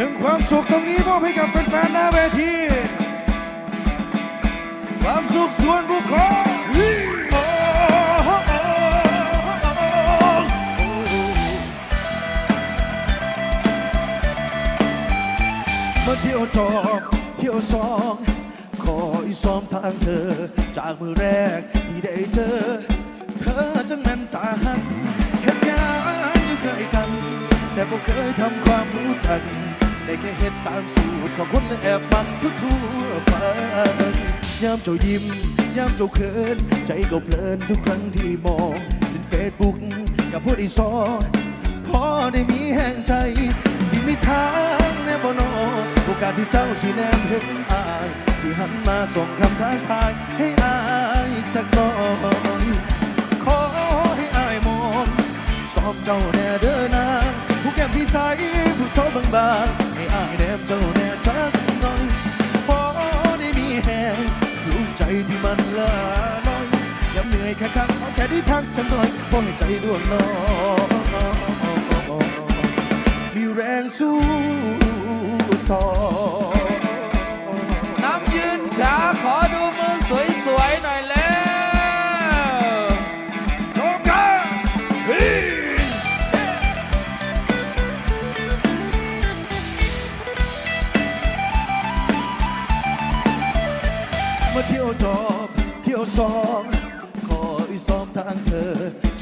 นึ่งความสุขตรงนี้มอบให้กับแฟนๆหน้าเวที ความสุขส่วนบุคคลโอ้โหมาเที่ยวจอกเที่ยวสองขออีซ้อมทางเธอ จากมือแรกที่ได้เจอ เธอจังแม่นตาหันเห็นงานอยู่ใกล้กัน แต่บ่เคยทำความรู้จัก ได้แค่เห็นตามสูตรของคนแอบมักทั่วๆไปยามเจ้ายิ้มยามเจ้าเขิน ใจก็เพลินทุกครั้งที่มองเป็นเฟซบุ๊กกับผู้ที่ซอพอได้มีแห่งใจ สิมีทางแนบนอโอกาสที่เจ้าสิแนมเห็นอายสิหันมาส่งคำท้าทายให้อายสักหน่อยขอให้อายมองสอบเจ้าแน่เด้อนางผู้แก้มสีใสผู้โซบางๆให้ อายแนมเจ้าแน่จักหน่อยพอได้มีแหงรู้ใจที่มันละน้อยย้ำเหนื่อยแค่ครั้งแค่ได้ทักฉันหน่อยพอให้ใจดวงน้อยมีแรงสู้ต่อ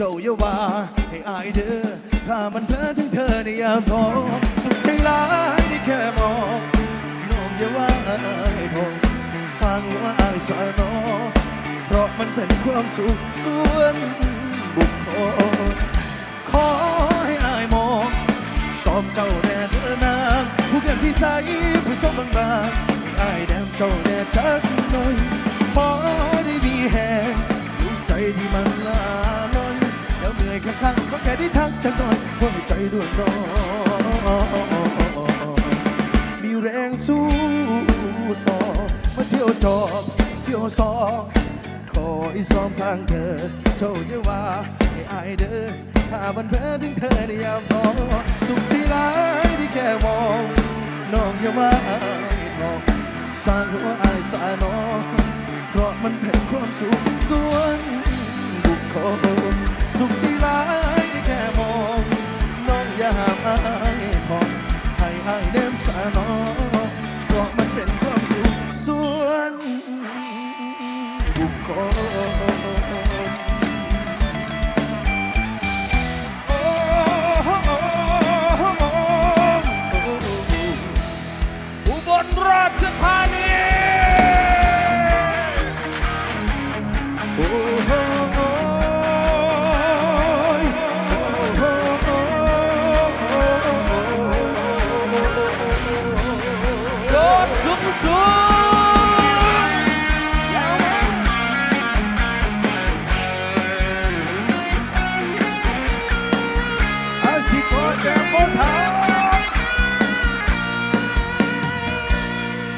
เจ้าอย่าว่าให้อายเด้อถ้ามันเพ้อถึงเธอในยามท้อสุดใจร้ายได้แค่มองน้องอย่าว่าอายพงสร้างว่าอายสานอเพราะมันเป็นความสุขส่วนบุคคลขอให้อายมองชอบเจ้าแน่เด้อนางผู้แก้มที่ใสผู้สมบางบางอายแนมเจ้าแน่จักหน่อยพอได้มีแหงรู้ใจที่มันลาลอ ข้างๆก็แค่ได้ทักจักหน่อยเพราะใจด่วนร้อนมีแรงสู้ต่อมาเที่ยวจอบเที่ยวซองขออีซ้อมทางเธอเจ้าอย่าว่าให้อายเด้อถ้ามันเพ้อถึงเธอในยามท้อสุขที่ร้ายที่แค่มองน้องอย่ามาอายทองสร้างหัวอายสานอเพราะมันเป็นความสุขสวน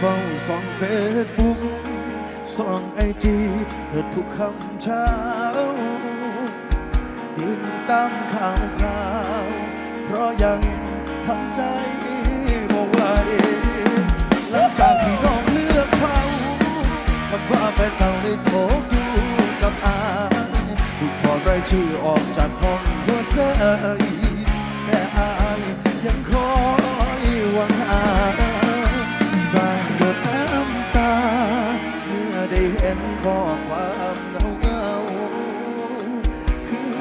เฝ้าส่องเฟซบุ๊กส่องไอจีเธอทุกคำเช้าดินตามข่าวคราว เพราะยังทำใจบ่ไหวหลังจากที่น้องเลือกเขาคำว่าแฟนเก่าได้โทรอยู่กับอายถูกถอดรายชื่อออกจากห้องหัวใจแต่อายยังคอยหวังหา นข้อความเงาเงาๆคือ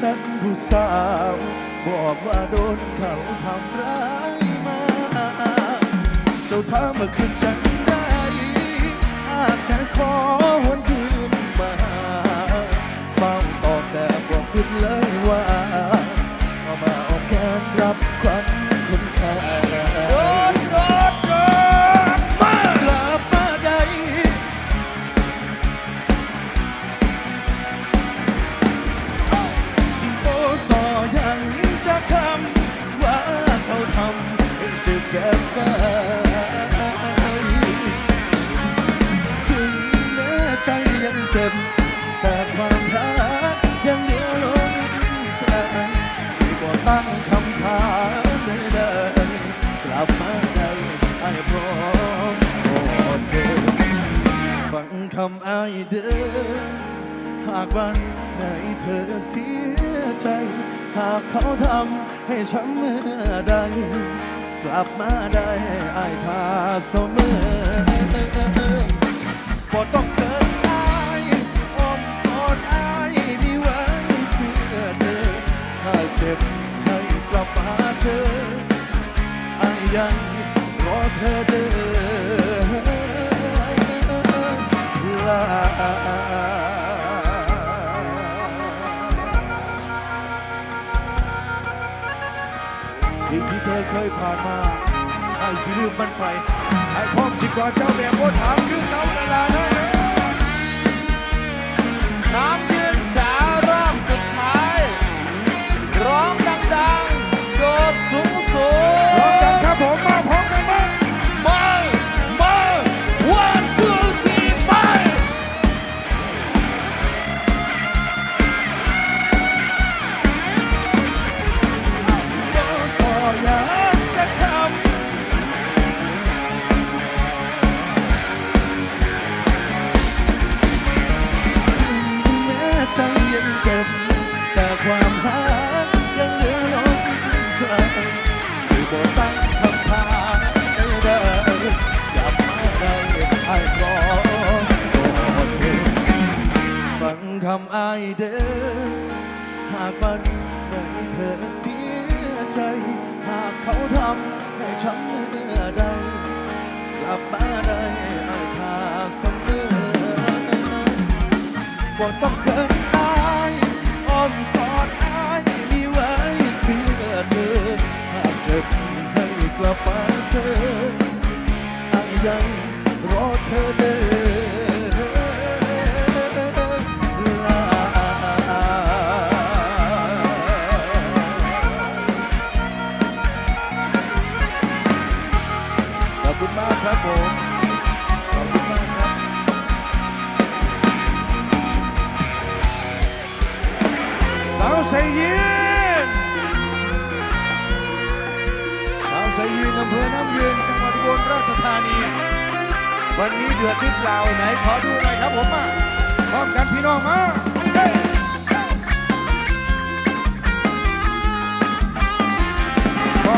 ฉันผู้สาว บอกว่าโดนเขาทำร้ายมา เจ้าถามมาคืนจันได้อาจจะขอหวนคืนมาเฝ้าตอบแต่บอกคุณเลย วันไหนเธอเสียใจ หากเขาทำให้ช้ำเมื่อใด กลับมาได้อายทาเสมอบ่ต้องเกินอายอ้อมกอดอายมีไว้เพื่อเธอ ถ้าเจ็บให้กลับมาเจออายยังรอเธอเด้อ เคยผ่านมาไอ้สิลืมมันไปไอ้พร้อมสิกอดเจ้าแบบโคถามคือเขานั่นล่ะเด้น้ำยืนฉารอบสุดท้าย ร้องดังๆโดดสูงสูง ร วันนี้เดือดหรือเปล่าไหนขอดูหน่อยครับผมมาพร้อมกันพี่น้องมาเฮ้ย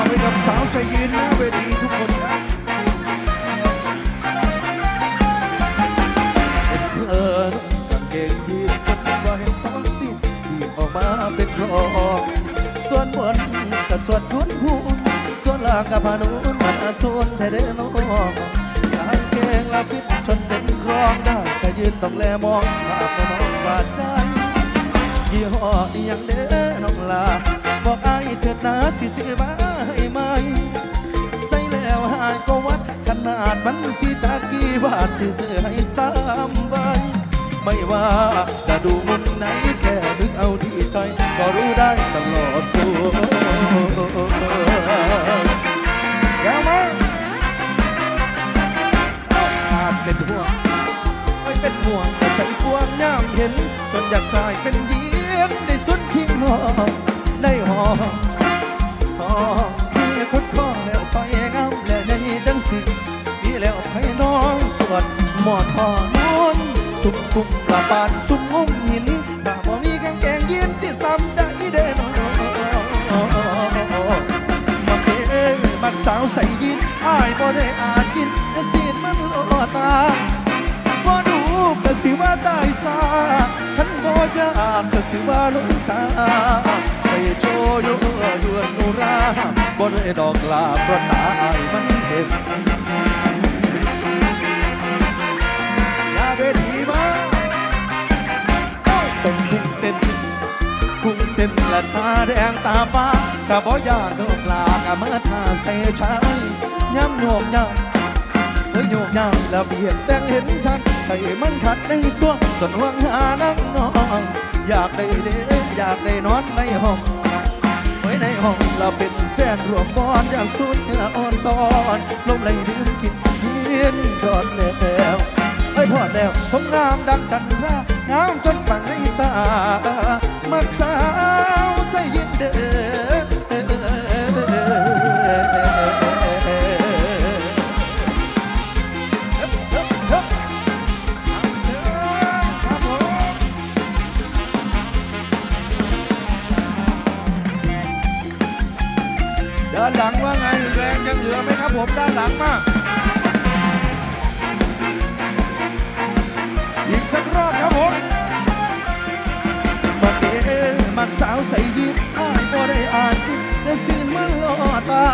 มกับสาวไซยินหน้าเวทีทุกคนครับเป็นเธอกางเกงยีนจนว่าเห็นท้องสิ้นที่ออกมาเป็นรองส่วนบนกับส่วนทุนพูนส่วนล่างกับพานุนมาส่วนเธอเดินน้องก งเกงละพิษชนเป็นครองได้แต่ยืนต้องแลมองภาพน้องบาดใจยี่ห้ออหยังเด้อน้องลา บอกอายเถิดนะสิซื้อมาให้ไหมใส่แล้วหายก็วัด ขนาดมันสิจากกี่บาทสิซื้อให้สามใบไม่ว่าจะดูมุมไหนแค่นึกเอาที่ใจก็รู้ได้ตลอดสู่ยาวมา เป็นห่วงไม่เป็นห่วงแต่ใจกวางย่ามเห็น จนอยากกลายเป็นเยียนได้สุดทิ้งหอได้หอหอมีคนคล้องแล้วไปงามและในจังสิมีแล้วให้น้องสวดหมอดพอนอนทุกกุมประปานสุ่มงุ้มหินถ้าบ่มีกางเกงยีนที่ซ้ำได้ สาวใส่ยินอ้ายบ่ได้อาจกินแต่สีมันโลตาบ่ดูก็สิว่าตายซาคันบ่อยากก็สิว่าลงตาใส่โจโยยวนอุราบ่ได้ดอกลาเพราะตาอ้ายมันเห็น พุงเต้นละตาแดงตาฟ้ากะบ่ยานโดนปลากะเมื่อท่าใส่ชายย้ำโยมยามเฮ้ยโยมยามแล้วเบียดแดงเห็นชัดให้มันขัดในส่วงจนห่วงหานังนองอยากได้เด้อยากได้นอนในห้องไว้ในห้องเราเป็นแฟนรวมบอนอยากสุดเนื้ออ่อนตอนลมไหลดื่มกินเพียนทอดแล้วเอ้ทอดแล้วผมงามดังจันทรา งามจนฝังในตา มักสาวใส่เย็นเด้อด้านหลังว่าไงแรงยังเหลือไหมครับผมด้านหลังมาก สักรอบครับผมมาเอ๋มักสาวใส่ยิ้มอ้ายบ่ได้อ่านคิดแต่สิ่งมันล่อตา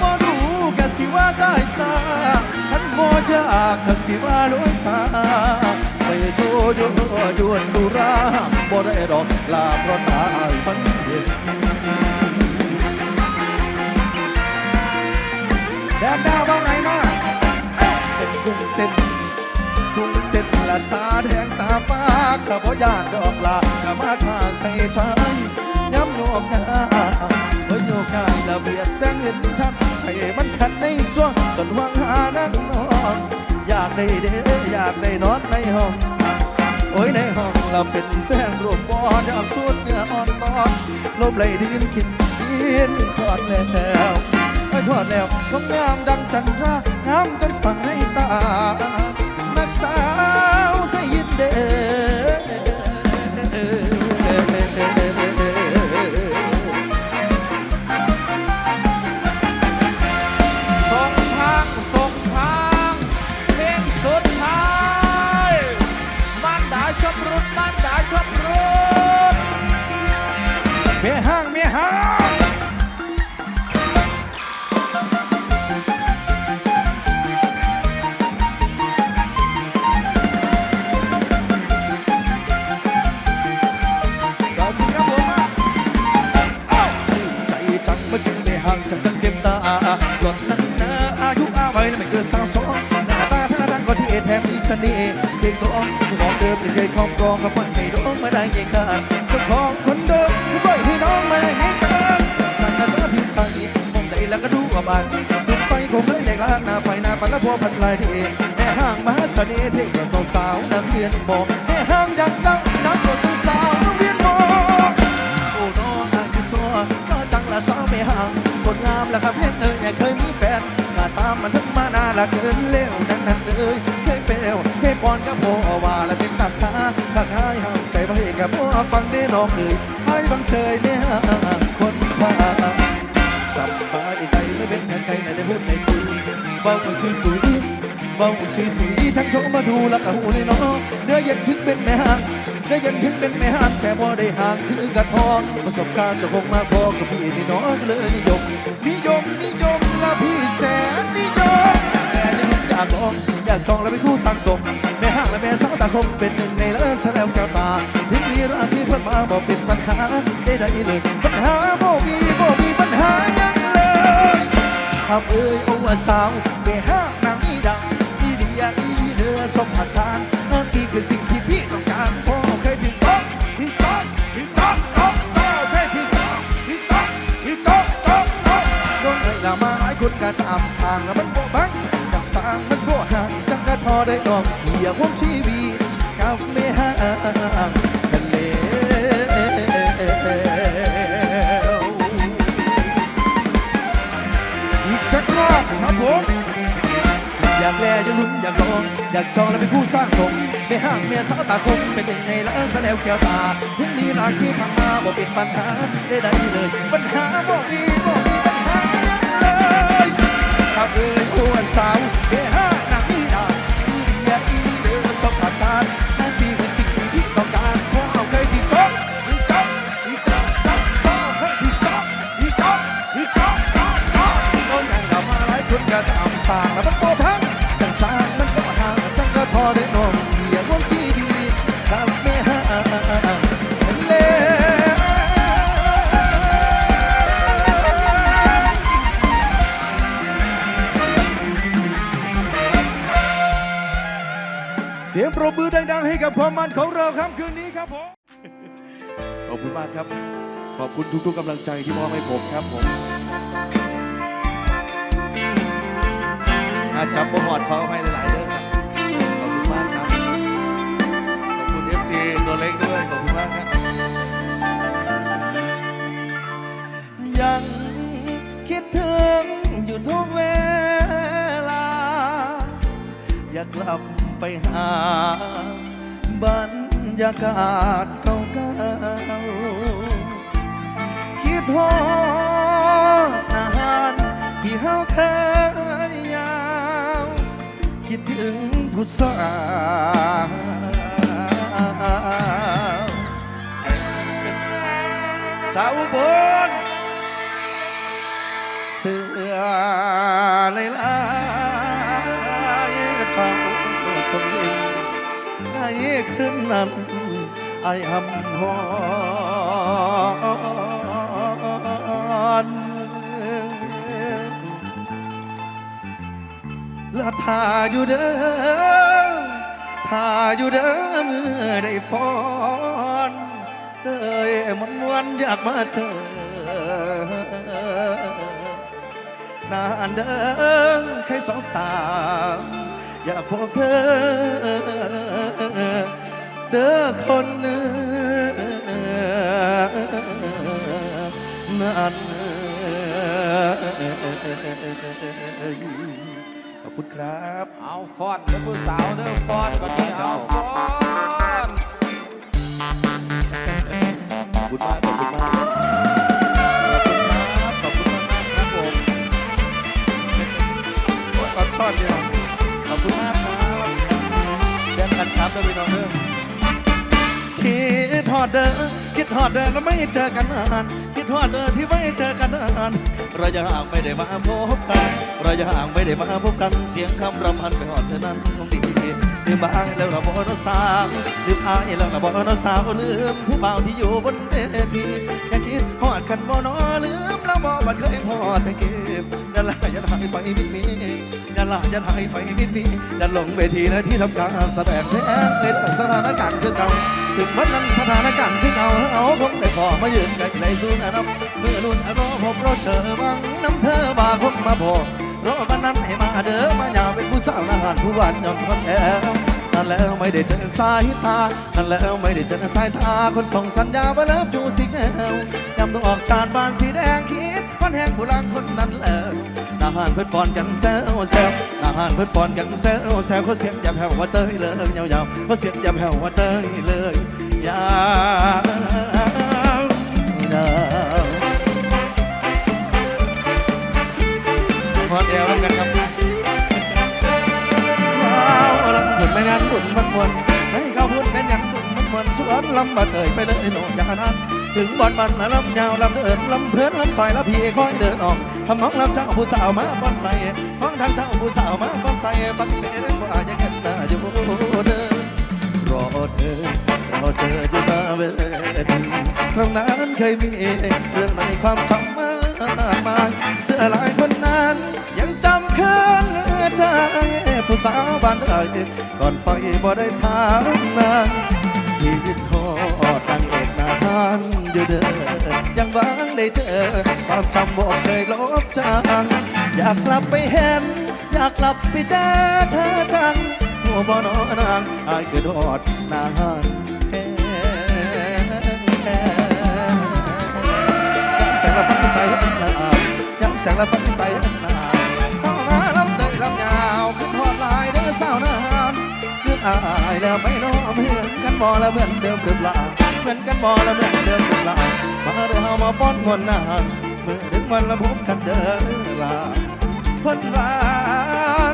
บ่รู้กะสิว่าได้ซาทันบ่อยากกะสิว่าลวงตาไปโชว์ยดวนดูราบ่ได้ดอกลาเพราะตายมันเย็นแดนดาวว่างไงมาเป็นกุ้งเต้นกุ้งเต้น ละตาแดงตาปากข้าพยานดอกลาข้ามาทาใส่ชายย้ำโยกงาเฮ้ยโยกงานละเบียดแต่งเห็นชัดให้มันขัดในส่วงจนวางหานั่งนอนอยากได้เด้ออยากได้นอนในห้องโอ้ยในห้องเราเป็นแฟนรวมบอลอากสูดเนื้ออ่อนตอนลบไหลดินขินดินทอดแล้วไม่ทอดแล้วก็งามดังจันทรางามจนฝังในตา อบครองกับคนให้โดนมาได้ยังกันเจ้าของคนเดิมที่ปล่อยให้น้องมาได้ยังกันทางกระซ้าพิมพ์ใจมองใดแล้วก็ดูว่าบานทุกไฟคงเลยแหลกล้านหน้าไฟหน้าปันละพัวพันลายที่แม่ห้างมหาเสน่ห์เท่กับสาวๆนักเรียนบอก ฟังได้น้องเอ่ยให้บังเสยไม่ห่างคนพาสบายใจไม่เป็นใครๆในได้พูดในคุยเบาสุยสุยเบาสุยสุยทั้งโชมาดูและกะหูเลยน้องเนื้อเย็นถึงเป็นแม่ห่างได้อเยันถึงเป็นแม่ห้างแค่พอได้ห่างคือกระทองประสบการณ์จะคงมากพอกับพี่นี่น้องก็เลยนิยมนิยมนิยมและพี่แสนนิยมแต่ยังอยากลองอยากจองและเป็นคู่สร้างสม แม่ห้างและแม่สาวตาคงเป็นหนึ่งในเลิศแสดงกับตาถึงมีเรื่องที่เพิ่นมาบอกเป็นปัญหาได้ได้เลยปัญหาโบ่มีบ่มีปัญหายังเลยคำเอ่ยโอ้ว่าสาวแม่ห้างนางอีดังอีเดียอีเดือสมหักทานนั่นพี่คือสิ่งที่พี่ต้องการพ่อเคยถึงต้องที่ต้องที่ต้องต้องต้องเคยถึงต้องที่ต้องที่ต้องต้องต้องโดนไอ้ละมาหลายคนก็ตามสร้างแล้วมัน ได้ดอกเหี้ยผมชีวิตกับแม่ห้างทะเลอีกสักรอบครับผมอยากแลจะลุ้นอยากลองอยากจองและเป็นคู่สร้างสมไม่ห้างเมียสาวตาคมเป็นหนึ่งในล้านซะแล้วแก้วตาถึงมีหลายที่พังมาบ่เป็นปัญหาได้ได้เลยปัญหาบ่มีบ่มีปัญหาเลยครับเอ้ยอ้วนสาว สร้างแล้วมันโตพังจังสร้างมันก็ห่างจังก็ทอได้นองเดียวผมชีดีกับแม่ห่างเลเสียงปรบมือดังๆ ให้กับความมันของเราครับคืนนี้ครับผมขอบคุณมากครับ ขอบคุณทุกๆกำลังใจที่มอบให้ผมครับผม จับบอหอดเขาให้หลายๆเรื่องครับ ขอบคุณมากครับ ขอบคุณ FC ตัวเล็กด้วย ขอบคุณมากครับ ยังคิดถึงอยู่ทุกเวลา อยากกลับไปหาบรรยากาศเก่าๆคิดฮอดหน้าเฮาเคย คิดถึงผู้สาวสาวบนเสือเลยลายทองสมยิงในคืนนั้นไอ้อำพร ละถ้าอยู่เด้อถ้าอยู่เด้อมือได้ฟ้อนเต้ยมันมวนอยากมาเจอนานเด้อใครสบตา อยากพบเธอ เด้อคนนื้นั้นข อบคุณครับ เอาฟอนเด้อผู้สาวเด้อฟอนก่อนนี้เอาฟอนขอบคุณมากขอบคุณมากขอบคุณมากครับผมขอบซ่อนเดียวขอบคุณมากครับเดินกันครับแล้วพี่น้องเด้อคิดฮอดเด้อคิดฮอดเด้อแล้วไม่เจอกันนาน คิดฮอดเด้อที่ไม่เจอกันนานเรายังห่างไม่ได้มาพบกันเรายังห่างไม่ได้มาพบกันเสียงคำรำพันไปหอดเธอนั้นคงดีลืมบ้างแล้วเราบอกเราสาวลืมอายแล้วเราบอกเราสาวลืมผู้บ่าวที่อยู่บนเวทีอย่าคิดฮอดกันบ่นอลืมแล้วบอกบัดเคยฮอดแต่เก็บอย่าละอย่าหายไปมิดมีอย่าละอย่าหายไปมิดมีอย่าลงเวทีและที่ทำการแสดงแท้ในสถานการณ์คือเก่า ถึงวันนั้นสถานการณ์คือเก่าเอาคงได้พอมายืนใกล้ๆสู้นะครับเมื่อรุ่นอารมผมราเจอบังน้ำเธอบาคงมาพอรอวันนั้นให้มาเด้อมาอย่าเป็นผู้สาวนาหารผู้หวานยอมคนแอบนั่นแล้วไม่ได้เจอสายตา นั่นแล้วไม่ได้เจอสายตา คนส่งสัญญาว่าเลิฟอยู่สิแนวยำต้องออกจานบานสีแดงคิดวันแห่งผู้ลังคนนั้นแล้ว นาหารเพื่อนฟอนกันแซวแซวนาหารเพื่อนฟอนกันแซวแซวเขาเสียงอย่าแผ่วว่าเตยเลยยาวๆเขาเสียงอย่าแผ่วว่าเตยเลยยาวๆพอดแอวแล้วกันครับว้าวลำบุญไม่งานบุญมันมวนให้เขาพูดเป็นอย่างบุญมันมวนสวนลำบะเตยไปเลยหนยานั้นถึงบอลมันลำยาวลำเดินลำเพลินลำซอยลำพีคอยเดินออก ทำน้องลำเจ้าผู้สาวมาป้อนใส่ของทางเจ้าผู้สาวมาป้อนใส่ปักเสียงว่าจะเกิดหน้าอยู่เดินรอเธอรอเธออยู่หน้าเวทีตรงนั้นเคยมีเรื่องในความจำมากมายเสื้อลายคนนั้นยังจำคืนใจผู้สาวบ้านเอ่ยก่อนไปบ่ได้ถามนางชีวิตานอยู่เด้อยังหวังได้เจอความจำบ่เคยลบจางอยากกลับไปเห็น อยากกลับไปเจอเธอจังหัวบ่นอนางอายคือโดดนานแท้ยังแสงละฟังใสอันนานยังแสงละฟังใสอันนานเข้ามาลำเตยลำยาวขึ้นทอดลายเด้อสาวนานเลือกอายแล้วไม่น้อเหมือนกันบ่ละเหมือนเดิมหรือเปล่า เหมือนกันบ่ละเหมือนเดิมหรือเปล่ามาเด้อเฮามาป้อนคนนานเมื่อถึงวันละพบกันเด้อลาคนบ้า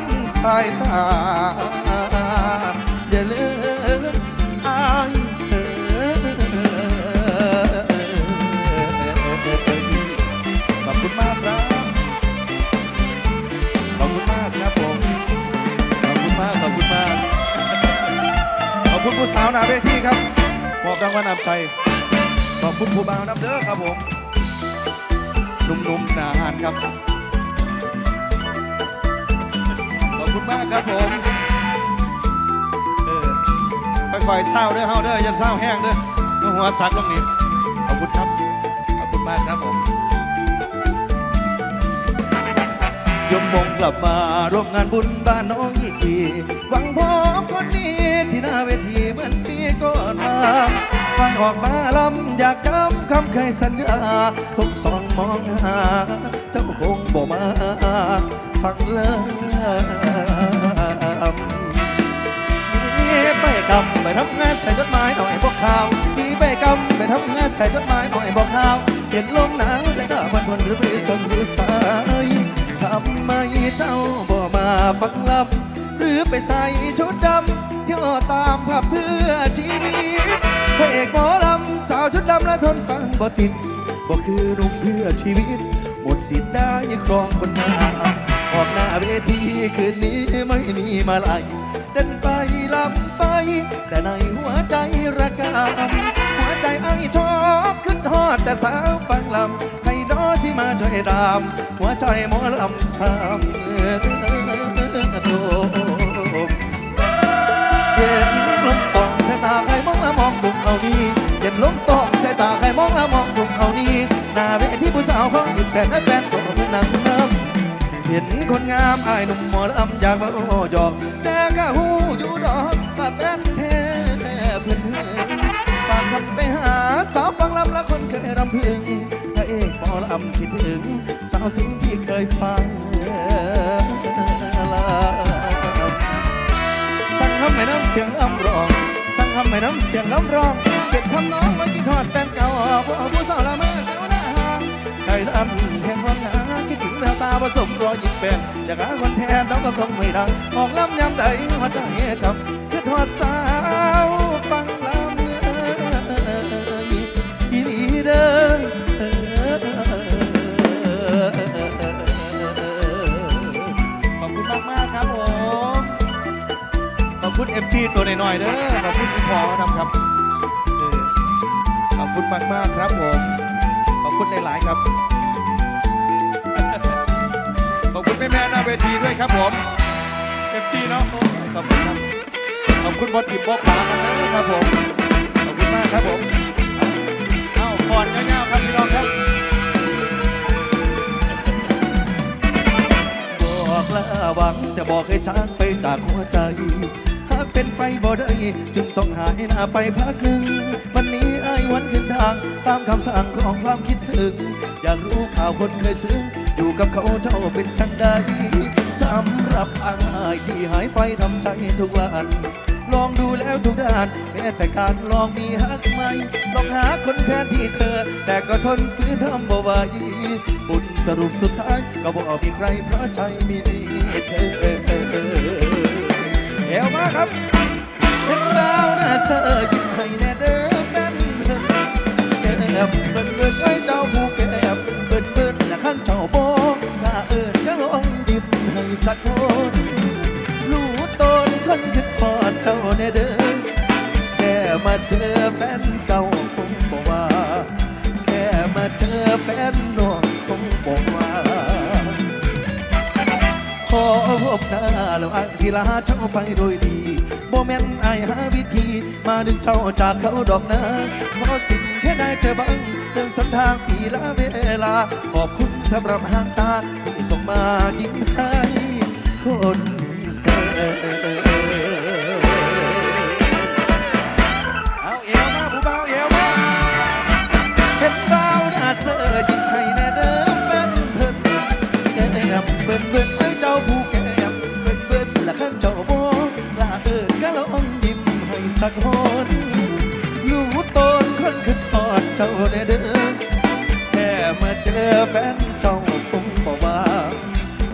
นสายตาอย่าลืมอายเธอขอบคุณมากครับขอบคุณมากครับผมขอบคุณมากขอบคุณมากขอบคุณผู้สาวนาเวทีครับ อบรางวัลนำใจขอบคุณผู้บ่าวนำเด้อครับผมหนุ่มๆหนาหานครับ ขอบคุณมากครับผมค่อยๆเศร้าเด้อเฮาเด้อยันเศร้าแห้งเด้อหัวสักลงนี้ขอบคุณครับ ขอบคุณมากครับผม ยมมงกลับมาร่วมงานบุญบ้านน้องอีกทีหวังพบคนนี้ที่หน้าเวทีเหมือนปีก่อนมาฟังออกมาลำอยากจำคำเคยสัญญาทุกสองมองหา เจ้าคงบอกมาฟังเลยมีไปกำไปทำงานใส่จดหมายหน่อยบอกข่าวมีไปกำไปทำงานใส่จดหมายหน่อยบอกข่าวเห็นลมหนาวใส่ตาพันคนหรือไปสนหรือสายข่ เจ้าบ่มาฟังลำหรือไปใส่ชุดดำเที่ยวตามผับเพื่อชีวิตพระเอกหมอลำสาวชุดดำและทนฟังบ่ติดบ่คือหนุ่มเพื่อชีวิต หมดสิทธิ์ได้ครองคนงามออกหน้าเวทีคืนนี้ไม่มีมาลยเดินไปลำไป แต่ในหัวใจระกำหัวใจไอ้ชอบขึ้นทอดแต่สาวฟังลำ สิมาช่วยดามหัวใจหมอลำช้ำเออโดมเย็นลมตองสายตาใครมองละมองบุกเอานี่เย็นลมตองสายตาใครมองละมองบุกเอานี่หน้าเวทีผู้สาวของอีกแฟนและแฟนตัวมือนังน้ำเห็นคนงามอายหนุ่มหมอลำอยากมาโอ้ยอกแต่ก็หูอยู่ดอกว่าเป็นแท้เพื่อนเพื่อนฝากคำไปหาสาวฟังลำละคนเคยรำพึง เอกหมอลำคิดถึง สาวสิงที่เคยฟังสั่งทำให้น้ำเสียงอ้ำร้อง สั่งทำให้น้ำเสียงอ้ำร้องเก็บทำน้องไว้กินทอดแฟนเก่าผู้สาวละเมื่อเสียวหน้าใจดำแห่งความหนาคิดถึงแววตาผสมรอยยิ้มแฟนอยากหาคนแทนน้องก็คงไม่ดังออกลำยำใดหัวใจจำคิดทอดสาว ขอบคุณ MC ตัวหน้อยๆเด้อขอบคุณคุณพ่อนครับขอบคุณมากมากครับผม ขอบคุณหลายๆครับ ขอบคุณแม่แม่หน้าเวทีด้วยครับผม FC เนาะขอบคุณครับขอบคุณบอทีมบอขากันนะครับผม ขอบคุณมากครับผม เอ้าก่อนเงาๆครับพี่น้องครับบอกและหวังจะบอกให้ช้าไปจากหัวใจ ไปบ่ได้จึงต้องหายหน้าไปพักหนึ่งวันนี้ไอ้วันขึ้นทาง ตามคำสั่งของความคิดถึง อยากรู้ข่าวคนเคยซึ้งอยู่กับเขาเจ้าเป็นชันใดสำหรับอายที่หายไปทำใจทุกวันลองดูแล้วทุกด้านแม้แต่การลองมีฮักไหมลองหาคนแทนที่เธอ แต่ก็ทนฝืนทำบ่ไหวบุญสรุปสุดท้าย ก็บอกมีใครเพราะใจมีเธอเอวมาครับ เสอยิ้มให้แน่เดิมนั้นเพิ่นแก้มเบิ่นเบิ่นไอ้เจ้าผู้แก้มเบิ่นเบิ่นและขั้นเจ้าบอกลาเอิญก็ลองยิ้มให้สักคนรู้ตนคนคิดพอดเจ้าแน่เด้อแค่มาเจอแฟนเก่าคงบอกว่าแค่มาเจอแฟนน้องคงบอกว่าขอพบหน้าแล้วอังศิลาเจ้าไปโดยดี บ่แม่นไอายหาวิธี มาดึงเจ้าจากเขาดอกนะขอสิ่งแค่ได้เจอบ้างเดินสนทางปีละเวลา ขอบคุณสำหรับหางตาที่ส่งมายิ้มให้คนเสิเอาเอวมาผู้เบาเอวมาเห็นดาวหน้าเสือยิ้มให้แน่เดิมเป็นเพิ่นแก้มเบิ่นเบิ่น สักคนรู้ตนคนคือทอดเจ้าแน่เด้อแค่มาเจอแฟนเจ้าคงบอกว่า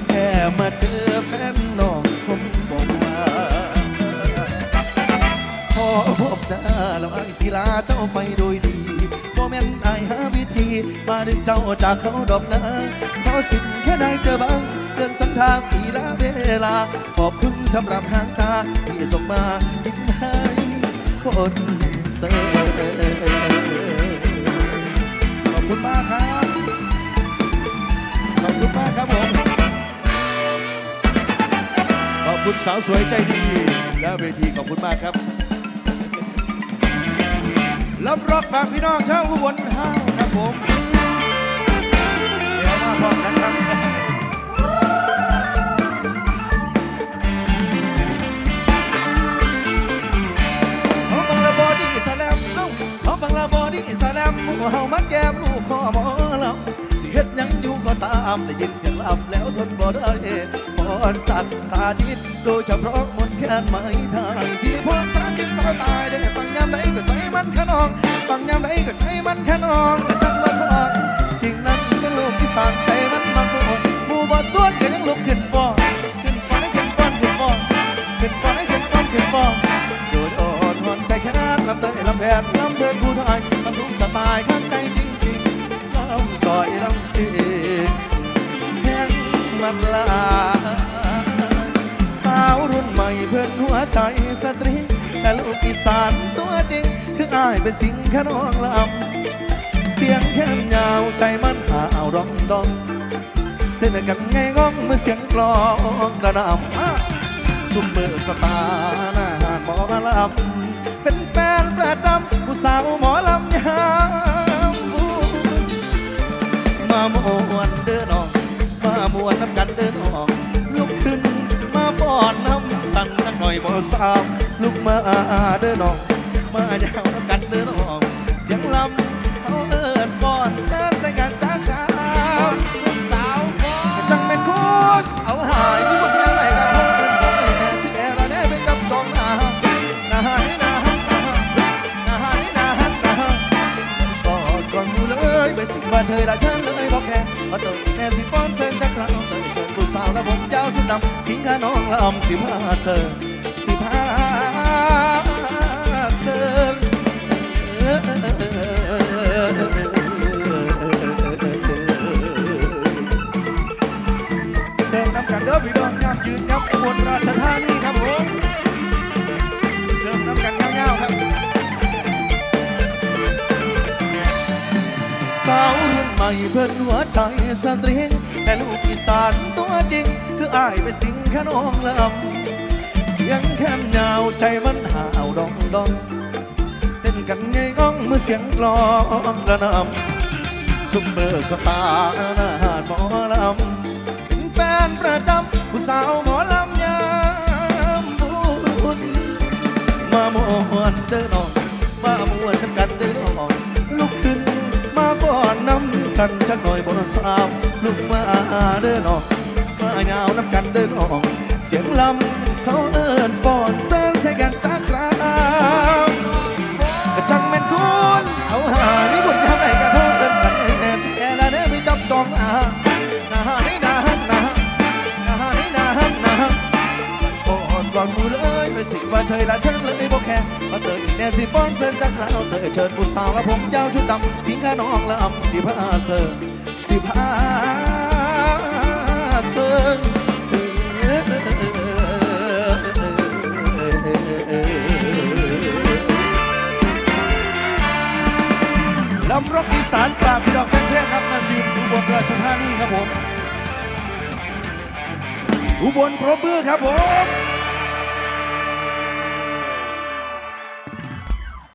แค่มาเจอแฟนน้องคงบอกว่าขอพบหน้าแล้วไอ้ศิลาเจ้าไปโดยดีบ่แม่นไอ้หาวิธีมาดึงเจ้าจากเขาดอกนะขอสิ่งแค่ได้เจอบ้างเดินสันทางปีละเวลา ขอบคุณสำหรับหางตาที่ส่งมายิ้มให้ คนเสิร์ขอบคุณมากครับ ขอบคุณมากครับผม ขอบคุณสาวสวยใจดีและเวทีขอบคุณมากครับรับรอกฝากพี่น้องชาวอุบลห้าครับผม เดี๋ยวมาพร้อมกัน เฮามันแก้มลูกคอหมอลำสิเฮ็ดหยังอยู่ก็ตามได้ยินเสียงลับแล้วทนบ่ได้พรสัตว์สาธิตโดยเฉพาะมนต์แคนไม้ไทยสิริพรสาธิตสาวตายได้ฟังยามใดก็ใจมันขนองฟังยามใดก็ใจมันขนองตั้งมาก่อจริงนั้นเป็นลูกอีสานใจมันมาก่อนหมู่บ่สวนก็ยังลุกขึ้นฟ้อนขึ้นฟ้อนให้ขึ้นฟ้อนขึ้นฟ้อนขึ้นฟ้อนให้ขึ้นฟ้อนขึ้นฟ้อน ลำเตยลำแผนลำเดินผู้ไทยลำทุกสไตล์ข้างใจจริงๆลำซอยลำสีแห่งมันลาสาวรุ่นใหม่เพื่อนหัวใจสตรีแต่ลูกอีสานตัวจริง คืออายเป็นสิ่งขนองลำเสียงแค้นยาวใจมันหาวร้องดองเต้นกันไงง้องเมื่อเสียงกลองกระนำอะซุปเปอร์สตาร์หน้าหานหมอลำ จำผู้สาวหมอลำยามบูมามวนเดินออกมามวนน้ำกันเดินออกลุกขึ้นมาป้อนน้ำตันนักหน่อยบ่สาวลุกมาเดินออกมายาวน้ำกันเดินออกเสียงลำเขาเอินป้อนแสนใส่กันจ้าครับสาวฟ้อนจังเป็นคุณเอาหาย ไปสิว่าเธอละฉันเลยบอกแค่ว่าตัวแน่สิฟ้อนเส้นจะกครั้งเธอเจอผู้สาวและผมยาวชุดดำสิงขาน้องละอมสิพาเซอร์สิพา นหัวใจสตรีแต่ลูกอีสานตัวจริง คืออายเป็นสิ่งขนองลำเสียงแค้นยาวใจมันหาวดองดองเต้นกันไงง้องเมื่อเสียงกลองระนำซุปเปอร์สตาร์อาหารหมอลำเป็นแฟนประจำผู้สาวหมอลำยามบุญมามวนเดินออกมามวนน้ำกันเดินอ กันจักหน่อยบนสาวลุกมาเดินออกมายาวน้ำกันเดินออกเสียงลำเขาเอินฟ้อนเส้นใส่กันจักราวจังแม่นคุณเอาหานี่บุญทำไหนกันโทษเอินกันแน่สิแอละเด้ไม่จับจองอาหนานี่นาฮักนานานี่นาฮักนาก่อนก่อนกูเลย ไปสิว่าเธอละฉันเลยบอกแค่มาเตยแน่สิฟ้อนเซินจากเราเตยเชิญผู้สาวและผมยาวชุดดำสิงขาน้องและอ่ำสิพาเซิร์สิพาเซิร์ลำรอกอีสานปราบพี่ดอกแพลงครับนั่นยืนอุบลราชธานีครับผมอุบลปรบมือครับผม